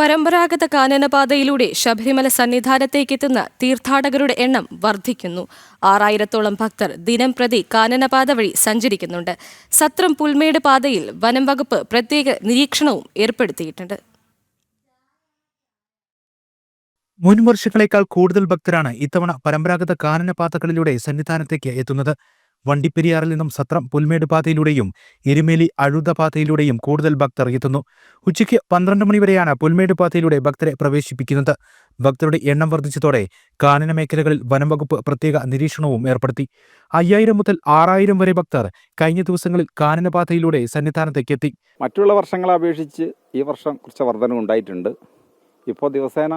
പരമ്പരാഗത കാനനപാതയിലൂടെ ശബരിമല സന്നിധാനത്തേക്കെത്തുന്ന തീർത്ഥാടകരുടെ എണ്ണം വർദ്ധിക്കുന്നു. ആറായിരത്തോളം ഭക്തർ ദിനം പ്രതി കാനനപാത വഴി സഞ്ചരിക്കുന്നുണ്ട്. സത്രം പുൽമേട് പാതയിൽ വനം വകുപ്പ് പ്രത്യേക നിരീക്ഷണവും ഏർപ്പെടുത്തിയിട്ടുണ്ട്. മുൻ വർഷങ്ങളേക്കാൾ കൂടുതൽ ഭക്തരാണ് ഇത്തവണ പരമ്പരാഗത കാനനപാതകളിലൂടെ സന്നിധാനത്തേക്ക് എത്തുന്നത്. വണ്ടിപ്പെരിയാറിൽ നിന്നും സത്രം പുൽമേട് പാതയിലൂടെയും എരുമേലി അഴുത പാതയിലൂടെയും കൂടുതൽ ഭക്തർ എത്തുന്നു. ഉച്ചയ്ക്ക് പന്ത്രണ്ട് മണിവരെയാണ് പുൽമേട് പാതയിലൂടെ ഭക്തരെ പ്രവേശിപ്പിക്കുന്നത്. ഭക്തരുടെ എണ്ണം വർദ്ധിച്ചതോടെ കാനന മേഖലകളിൽ വനംവകുപ്പ് പ്രത്യേക നിരീക്ഷണവും ഏർപ്പെടുത്തി. അയ്യായിരം മുതൽ ആറായിരം വരെ ഭക്തർ കഴിഞ്ഞ ദിവസങ്ങളിൽ കാനന പാതയിലൂടെ സന്നിധാനത്തേക്ക് എത്തി മറ്റുള്ള വർഷങ്ങളെ അപേക്ഷിച്ച് ഈ വർഷം കുറച്ച് വർധനം ഉണ്ടായിട്ടുണ്ട്. ഇപ്പോൾ ദിവസേന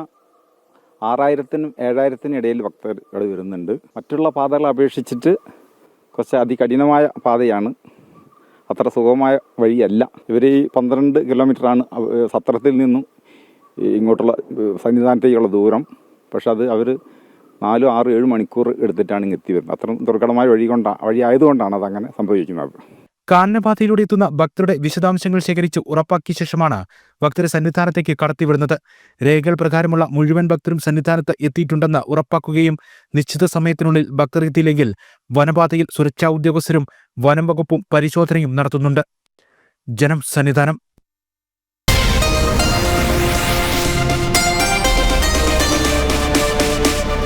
ആറായിരത്തിനും ഏഴായിരത്തിനും ഇടയിൽ ഭക്തർ വരുന്നുണ്ട്. മറ്റുള്ള പാതകളെ അപേക്ഷിച്ചിട്ട് കുറച്ച് അതികഠിനമായ പാതയാണ്. അത്ര സുഖമായ വഴിയല്ല. ഇവർ ഈ പന്ത്രണ്ട് കിലോമീറ്ററാണ് സത്രത്തിൽ നിന്നും ഇങ്ങോട്ടുള്ള സന്നിധാനത്തേക്കുള്ള ദൂരം. പക്ഷെ അത് അവർ നാലും ആറ് ഏഴ് മണിക്കൂർ എടുത്തിട്ടാണ് ഇങ്ങെത്തി വരുന്നത് അത്ര ദുർഘടമായ വഴി കൊണ്ടാണ് വഴി ആയതുകൊണ്ടാണ് അതങ്ങനെ സംഭവിക്കുന്നത്. കാനനപാതയിലൂടെ എത്തുന്ന ഭക്തരുടെ വിശദാംശങ്ങൾ ശേഖരിച്ച് ഉറപ്പാക്കിയ ശേഷമാണ് ഭക്തരെ സന്നിധാനത്തേക്ക് കടത്തിവിടുന്നത്. രേഖകൾ പ്രകാരമുള്ള മുഴുവൻ ഭക്തരും സന്നിധാനത്ത് എത്തിയിട്ടുണ്ടെന്ന് ഉറപ്പാക്കുകയും നിശ്ചിത സമയത്തിനുള്ളിൽ ഭക്തർ എത്തിയില്ലെങ്കിൽ വനപാതയിൽ സുരക്ഷാ ഉദ്യോഗസ്ഥരും വനം വകുപ്പും പരിശോധനയും നടത്തുന്നുണ്ട്. ജനം സന്നിധാനം.